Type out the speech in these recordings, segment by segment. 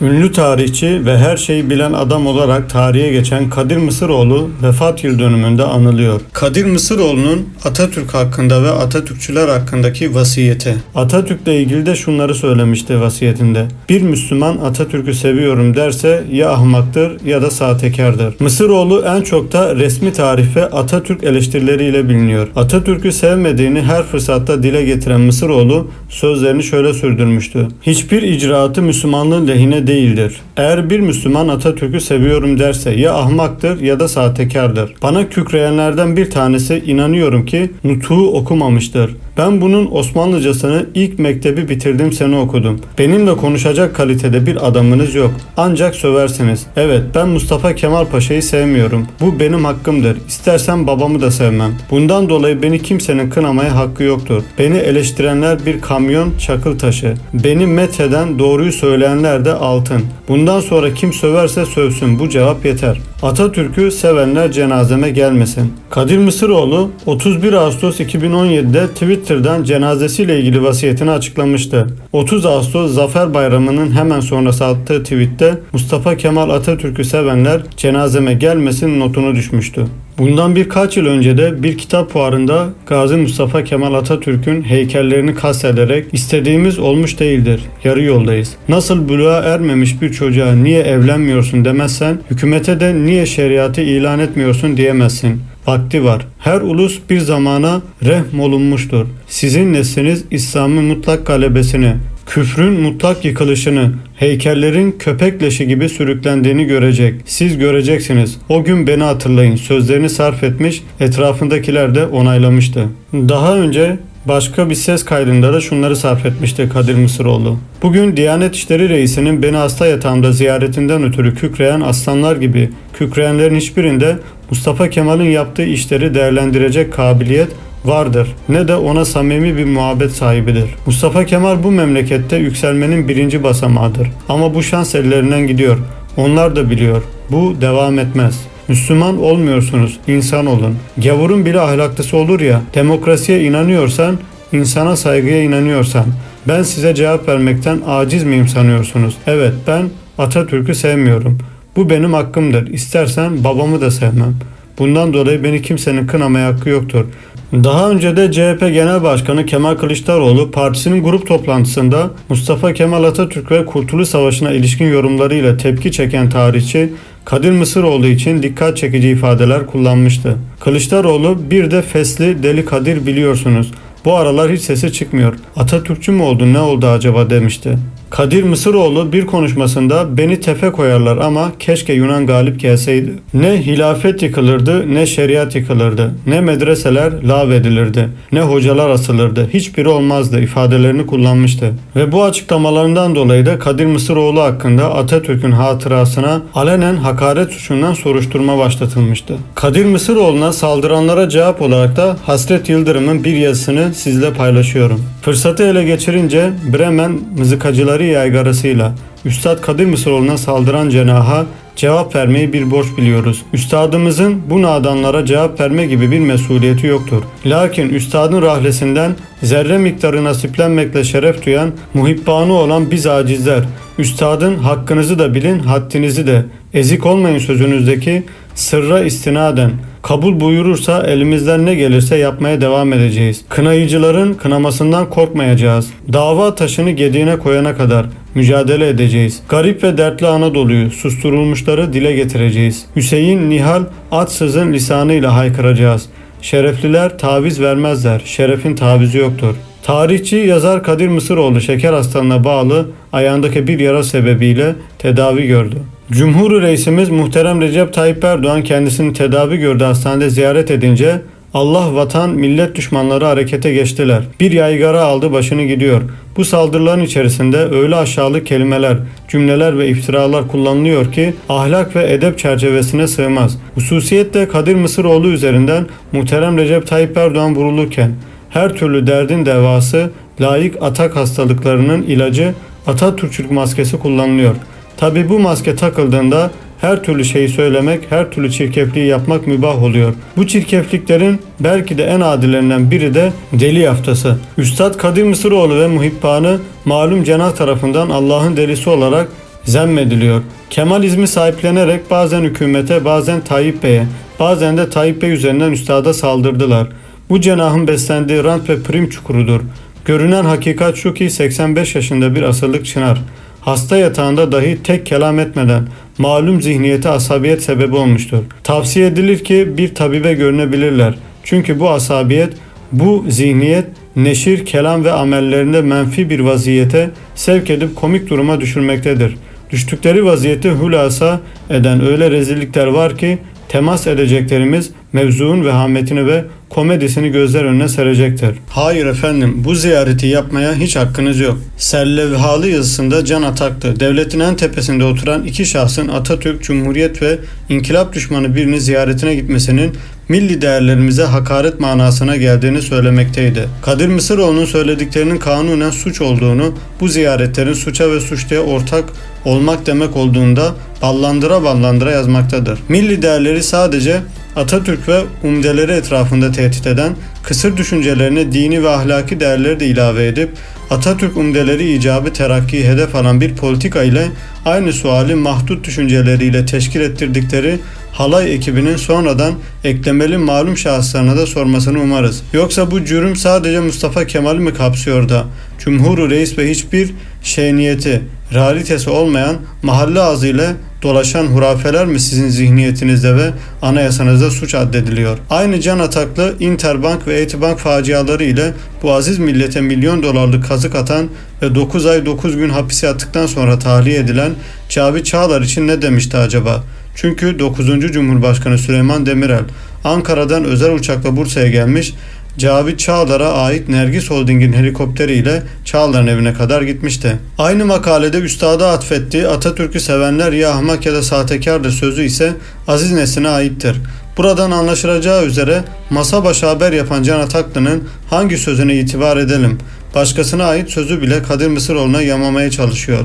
Ünlü tarihçi ve her şeyi bilen adam olarak tarihe geçen Kadir Mısıroğlu vefat yıl dönümünde anılıyor. Kadir Mısıroğlu'nun Atatürk hakkında ve Atatürkçüler hakkındaki vasiyeti. Atatürk'le ilgili de şunları söylemişti vasiyetinde. Bir Müslüman Atatürk'ü seviyorum derse ya ahmaktır ya da sahtekardır. Mısıroğlu en çok da resmi tarih ve Atatürk eleştirileriyle biliniyor. Atatürk'ü sevmediğini her fırsatta dile getiren Mısıroğlu sözlerini şöyle sürdürmüştü. Hiçbir icraatı Müslümanlığın lehine değildir. Eğer bir Müslüman Atatürk'ü seviyorum derse ya ahmaktır ya da sahtekardır. Bana kükreyenlerden bir tanesi inanıyorum ki nutuğu okumamıştır. Ben bunun Osmanlıcasını ilk mektebi bitirdiğim sene okudum. Benimle konuşacak kalitede bir adamınız yok. Ancak söversiniz. Evet ben Mustafa Kemal Paşa'yı sevmiyorum. Bu benim hakkımdır. İstersen babamı da sevmem. Bundan dolayı beni kimsenin kınamaya hakkı yoktur. Beni eleştirenler bir kamyon çakıl taşı. Beni metheden doğruyu söyleyenler de altın. Bundan sonra kim söverse sövsün bu cevap yeter. Atatürk'ü sevenler cenazeme gelmesin. Kadir Mısıroğlu 31 Ağustos 2017'de Twitter'dan cenazesiyle ilgili vasiyetini açıklamıştı. 30 Ağustos Zafer Bayramı'nın hemen sonrası attığı tweette Mustafa Kemal Atatürk'ü sevenler cenazeme gelmesin notunu düşmüştü. Bundan birkaç yıl önce de bir kitap fuarında Gazi Mustafa Kemal Atatürk'ün heykellerini kastederek istediğimiz olmuş değildir, yarı yoldayız. Nasıl buluğa ermemiş bir çocuğa niye evlenmiyorsun demezsen, hükümete de niye şeriatı ilan etmiyorsun diyemezsin. Vakti var. Her ulus bir zamana rehm olunmuştur. Sizin nesliniz İslam'ın mutlak galebesini, küfrün mutlak yıkılışını, heykellerin köpek leşi gibi sürüklendiğini görecek. Siz göreceksiniz. O gün beni hatırlayın. Sözlerini sarf etmiş, etrafındakiler de onaylamıştı. Daha önce Başka bir ses kaydında da şunları sarf etmişti Kadir Mısıroğlu. Bugün Diyanet İşleri Reisi'nin beni hasta yatağımda ziyaretinden ötürü kükreyen aslanlar gibi kükreyenlerin hiçbirinde Mustafa Kemal'in yaptığı işleri değerlendirecek kabiliyet vardır ne de ona samimi bir muhabbet sahibidir. Mustafa Kemal bu memlekette yükselmenin birinci basamağıdır. Ama bu şans ellerinden gidiyor. Onlar da biliyor. Bu devam etmez. Müslüman olmuyorsunuz, insan olun. Gavurun bile ahlaklısı olur ya, demokrasiye inanıyorsan, insana saygıya inanıyorsan, ben size cevap vermekten aciz miyim sanıyorsunuz? Evet, ben Atatürk'ü sevmiyorum. Bu benim hakkımdır. İstersen babamı da sevmem. Bundan dolayı beni kimsenin kınamaya hakkı yoktur. Daha önce de CHP Genel Başkanı Kemal Kılıçdaroğlu partisinin grup toplantısında Mustafa Kemal Atatürk ve Kurtuluş Savaşı'na ilişkin yorumlarıyla tepki çeken tarihçi Kadir Mısıroğlu için dikkat çekici ifadeler kullanmıştı. Kılıçdaroğlu bir de fesli deli Kadir biliyorsunuz. Bu aralar hiç sesi çıkmıyor. Atatürkçü mü oldu ne oldu acaba demişti. Kadir Mısıroğlu bir konuşmasında beni tefe koyarlar ama keşke Yunan galip gelseydi. Ne hilafet yıkılırdı ne şeriat yıkılırdı. Ne medreseler lağvedilirdi. Ne hocalar asılırdı. Hiçbiri olmazdı ifadelerini kullanmıştı. Ve bu açıklamalarından dolayı da Kadir Mısıroğlu hakkında Atatürk'ün hatırasına alenen hakaret suçundan soruşturma başlatılmıştı. Kadir Mısıroğlu'na saldıranlara cevap olarak da Hasret Yıldırım'ın bir yazısını sizle paylaşıyorum. Fırsatı ele geçirince Bremen mızıkacıları yaygarasıyla Üstad Kadir Mısıroğlu'na saldıran cenaha cevap vermeyi bir borç biliyoruz. Üstadımızın bu nadanlara cevap verme gibi bir mesuliyeti yoktur. Lakin üstadın rahlesinden zerre miktarı nasiplenmekle şeref duyan, muhibbanı olan biz acizler, üstadın hakkınızı da bilin, haddinizi de, ezik olmayın sözünüzdeki sırra istinaden, kabul buyurursa elimizden ne gelirse yapmaya devam edeceğiz. Kınayıcıların kınamasından korkmayacağız. Dava taşını gediğine koyana kadar mücadele edeceğiz. Garip ve dertli Anadolu'yu, susturulmuşları dile getireceğiz. Hüseyin Nihal atsızın lisanıyla haykıracağız. Şerefliler taviz vermezler. Şerefin tavizi yoktur. Tarihçi yazar Kadir Mısıroğlu şeker hastalığına bağlı ayağındaki bir yara sebebiyle tedavi gördü. Cumhur Reisimiz muhterem Recep Tayyip Erdoğan kendisini tedavi gördüğü hastanede ziyaret edince Allah vatan millet düşmanları harekete geçtiler. Bir yaygara aldı başını gidiyor. Bu saldırıların içerisinde öyle aşağılık kelimeler, cümleler ve iftiralar kullanılıyor ki ahlak ve edep çerçevesine sığmaz. Hususiyetle Kadir Mısıroğlu üzerinden muhterem Recep Tayyip Erdoğan vurulurken her türlü derdin devası, layık atak hastalıklarının ilacı Atatürkçülük maskesi kullanılıyor. Tabi bu maske takıldığında her türlü şeyi söylemek, her türlü çirkefliği yapmak mübah oluyor. Bu çirkefliklerin belki de en adillerinden biri de deli yaftası. Üstad Kadir Mısıroğlu ve muhibbanı malum cenah tarafından Allah'ın delisi olarak zemmediliyor. Kemalizmi sahiplenerek bazen hükümete, bazen Tayyip Bey'e, bazen de Tayyip Bey üzerinden üstada saldırdılar. Bu cenahın beslendiği rant ve prim çukurudur. Görünen hakikat şu ki 85 yaşında bir asırlık çınar. Hasta yatağında dahi tek kelam etmeden malum zihniyete asabiyet sebebi olmuştur. Tavsiye edilir ki bir tabibe görünebilirler. Çünkü bu asabiyet, bu zihniyet neşir, kelam ve amellerinde menfi bir vaziyete sevk edip komik duruma düşürmektedir. Düştükleri vaziyeti hülasa eden öyle rezillikler var ki temas edeceklerimiz mevzuun vehametini ve komedisini gözler önüne serecektir. Hayır efendim bu ziyareti yapmaya hiç hakkınız yok. Sellevhalı yazısında can ataktı. Devletin en tepesinde oturan iki şahsın Atatürk, Cumhuriyet ve inkılap düşmanı birini ziyaretine gitmesinin milli değerlerimize hakaret manasına geldiğini söylemekteydi. Kadir Mısıroğlu'nun söylediklerinin kanunen suç olduğunu, bu ziyaretlerin suça ve suçluya ortak olmak demek olduğunda ballandıra ballandıra yazmaktadır. Milli değerleri sadece Atatürk ve umdeleri etrafında tehdit eden kısır düşüncelerine dini ve ahlaki değerleri de ilave edip Atatürk umdeleri icabı terakkiyi hedef alan bir politika ile aynı suali mahdut düşünceleriyle teşkil ettirdikleri halay ekibinin sonradan eklemeli malum şahıslarına da sormasını umarız. Yoksa bu cürüm sadece Mustafa Kemal'i mi kapsıyor da Cumhur Reis ve hiçbir şey niyeti, realitesi olmayan mahalle ağzıyla dolaşan hurafeler mi sizin zihniyetinizde ve anayasanızda suç addediliyor? Aynı can ataklı Interbank ve Etibank faciaları ile bu aziz millete milyon dolarlık kazık atan ve 9 ay 9 gün hapis yattıktan sonra tahliye edilen Cavit Çağlar için ne demişti acaba? Çünkü 9. Cumhurbaşkanı Süleyman Demirel Ankara'dan özel uçakla Bursa'ya gelmiş Cavit Çağlar'a ait Nergis Holding'in helikopteriyle Çağlar'ın evine kadar gitmişti. Aynı makalede üstada atfettiği Atatürk'ü sevenler ya ahmak ya da sahtekardır sözü ise Aziz Nesin'e aittir. Buradan anlaşılacağı üzere masa başı haber yapan Can Ataklı'nın hangi sözüne itibar edelim? Başkasına ait sözü bile Kadir Mısıroğlu'na yamamaya çalışıyor.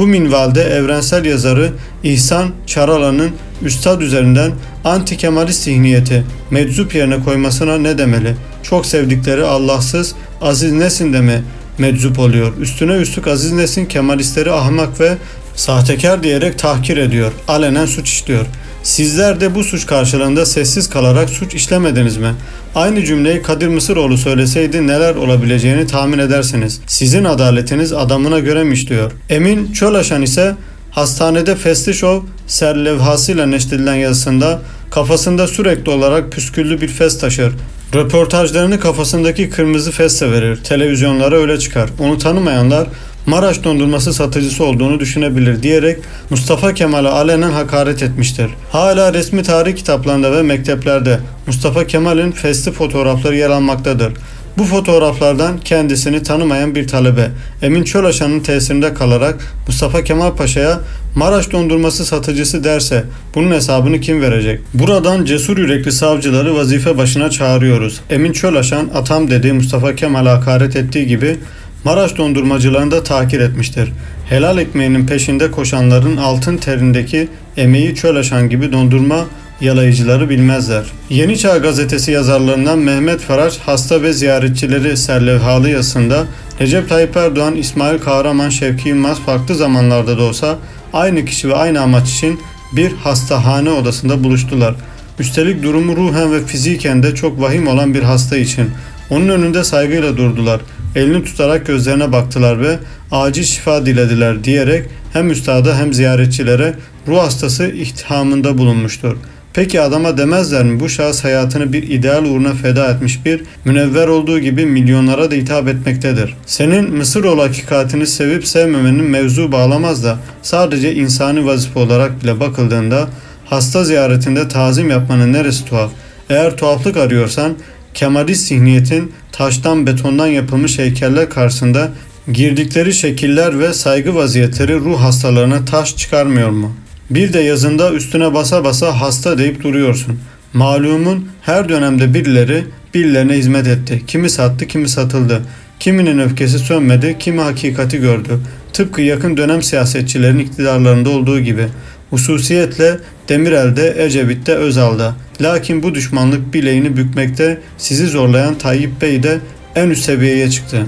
Bu minvalde evrensel yazarı İhsan Çaralan'ın üstad üzerinden anti Kemalist zihniyeti meczup yerine koymasına ne demeli? Çok sevdikleri Allahsız Aziz Nesin de mi meczup oluyor? Üstüne üstlük Aziz Nesin Kemalistleri ahmak ve sahtekar diyerek tahkir ediyor. Alenen suç işliyor. Sizler de bu suç karşılığında sessiz kalarak suç işlemediniz mi? Aynı cümleyi Kadir Mısıroğlu söyleseydi neler olabileceğini tahmin edersiniz. Sizin adaletiniz adamına göre mi işliyor? Emin Çolaşan ise hastanede Festi Show serlevhasıyla neşredilen yazısında kafasında sürekli olarak püsküllü bir fes taşır. Röportajlarını kafasındaki kırmızı fesle verir. Televizyonlara öyle çıkar. Onu tanımayanlar Maraş dondurması satıcısı olduğunu düşünebilir diyerek Mustafa Kemal'e alenen hakaret etmiştir. Hala resmi tarih kitaplarında ve mekteplerde Mustafa Kemal'in festi fotoğrafları yer almaktadır. Bu fotoğraflardan kendisini tanımayan bir talebe Emin Çolaşan'ın tesirinde kalarak Mustafa Kemal Paşa'ya Maraş dondurması satıcısı derse bunun hesabını kim verecek? Buradan cesur yürekli savcıları vazife başına çağırıyoruz. Emin Çolaşan atam dediği Mustafa Kemal'e hakaret ettiği gibi Maraş dondurmacılarını da takir etmiştir. Helal ekmeğinin peşinde koşanların altın terindeki emeği çölaşan gibi dondurma yalayıcıları bilmezler. Yeni Çağ gazetesi yazarlarından Mehmet Faraç hasta ve ziyaretçileri serlevhalı yazısında Recep Tayyip Erdoğan, İsmail Kahraman, Şevki Yılmaz farklı zamanlarda da olsa aynı kişi ve aynı amaç için bir hastahane odasında buluştular. Üstelik durumu ruhen ve fiziken de çok vahim olan bir hasta için. Onun önünde saygıyla durdular. Elini tutarak gözlerine baktılar ve acil şifa dilediler diyerek hem üstada hem ziyaretçilere ruh hastası ihtihamında bulunmuştur. Peki adama demezler mi bu şahıs hayatını bir ideal uğruna feda etmiş bir münevver olduğu gibi milyonlara da hitap etmektedir. Senin Mısıroğlu hakikatini sevip sevmemenin mevzu bağlamaz da sadece insani vazife olarak bile bakıldığında hasta ziyaretinde tazim yapmanın neresi tuhaf? Eğer tuhaflık arıyorsan Kemalist zihniyetin taştan betondan yapılmış heykeller karşısında girdikleri şekiller ve saygı vaziyetleri ruh hastalarına taş çıkarmıyor mu? Bir de yazında üstüne basa basa hasta deyip duruyorsun. Malumun her dönemde birileri birilerine hizmet etti. Kimi sattı, kimi satıldı. Kiminin öfkesi sönmedi, kimi hakikati gördü. Tıpkı yakın dönem siyasetçilerin iktidarlarında olduğu gibi. Hususiyetle Demirel'de, Ecevit'te, Özal'da. Lakin bu düşmanlık bileğini bükmekte sizi zorlayan Tayyip Bey de en üst seviyeye çıktı.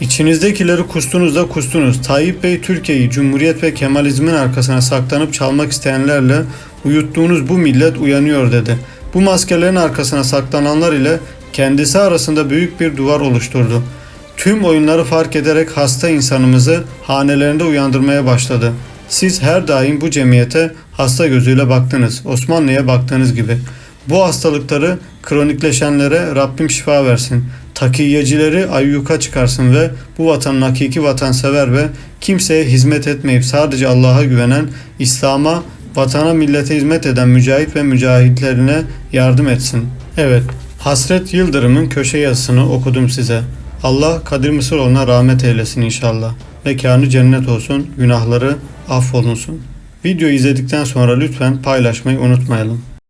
İçinizdekileri kustunuz da kustunuz. Tayyip Bey Türkiye'yi Cumhuriyet ve Kemalizmin arkasına saklanıp çalmak isteyenlerle uyuttuğunuz bu millet uyanıyor dedi. Bu maskelerin arkasına saklananlar ile kendisi arasında büyük bir duvar oluşturdu. Tüm oyunları fark ederek hasta insanımızı hanelerinde uyandırmaya başladı. Siz her daim bu cemiyete hasta gözüyle baktınız. Osmanlı'ya baktığınız gibi. Bu hastalıkları kronikleşenlere Rabbim şifa versin. Takiyecileri ayyuka çıkarsın ve bu vatanın hakiki vatansever ve kimseye hizmet etmeyip sadece Allah'a güvenen, İslam'a, vatana millete hizmet eden mücahit ve mücahitlerine yardım etsin. Evet, Hasret Yıldırım'ın köşe yazısını okudum size. Allah Kadir Mısıroğlu'na rahmet eylesin inşallah. Mekanı cennet olsun, günahları affolunsun. Videoyu izledikten sonra lütfen paylaşmayı unutmayalım.